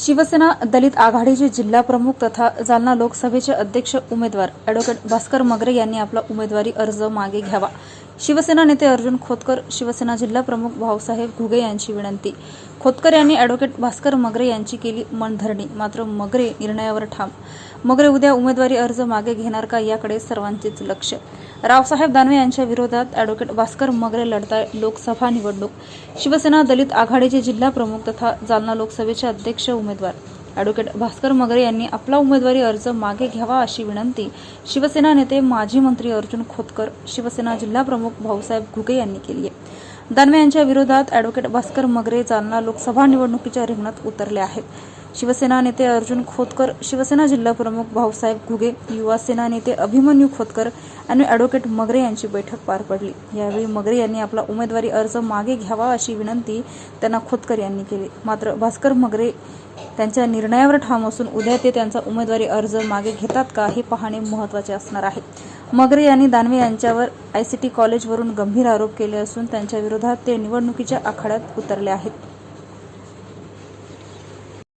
शिवसेना दलित आघाडीचे जिल्हा प्रमुख तथा जालना लोकसभेचे अध्यक्ष उमेदवार अॅडव्होकेट भास्कर मगरे यांनी आपला उमेदवारी अर्ज मागे घ्यावा. शिवसेना नेते अर्जुन खोतकर शिवसेना जिल्हा प्रमुख भाऊसाहेब घुगे यांची विनंती. खोतकर यांनी ॲडव्होकेट भास्कर मगरे यांची केली मनधरणी मात्र मगरे निर्णयावर ठाम. मगरे उद्या उमेदवारी अर्ज मागे घेणार का याकडे सर्वांचेच लक्ष. रावसाहेब दानवे यांच्या विरोधात ॲडव्होकेट भास्कर मगरे लढताय लोकसभा निवडणूक. शिवसेना दलित आघाडीचे जिल्हा प्रमुख तथा जालना लोकसभेचे अध्यक्ष उमेदवार. ॲडव्होकेट भास्कर मगरे यांनी आपला उमेदवारी अर्ज मागे घ्यावा अशी विनंती शिवसेना नेते माजी मंत्री अर्जुन खोतकर शिवसेना जिल्हा प्रमुख भाऊसाहेब घुगे यांनी केली आहे. दानवे यांच्या विरोधात ॲडव्होकेट भास्कर मगरे जालना लोकसभा निवडणुकीच्या रिंगणात उतरले आहेत. शिवसेना नेते अर्जुन खोतकर शिवसेना जिल्हा प्रमुख भाऊसाहेब घुगे युवा सेना नेते अभिमन्यू खोतकर आणि अॅडव्होकेट मगरे यांची बैठक पार पडली. यावेळी मगरे यांनी आपला उमेदवारी अर्ज मागे घ्यावा अशी विनंती त्यांना खोतकर यांनी केली. मात्र भास्कर मगरे त्यांच्या निर्णयावर ठाम असून उद्या ते त्यांचा उमेदवारी अर्ज मागे घेतात का हे पाहणे महत्त्वाचे असणार आहे. मगरे यांनी दानवे यांच्यावर आय सी टी कॉलेजवरून गंभीर आरोप केले असून त्यांच्या विरोधात ते निवडणुकीच्या आखाड्यात उतरले आहेत.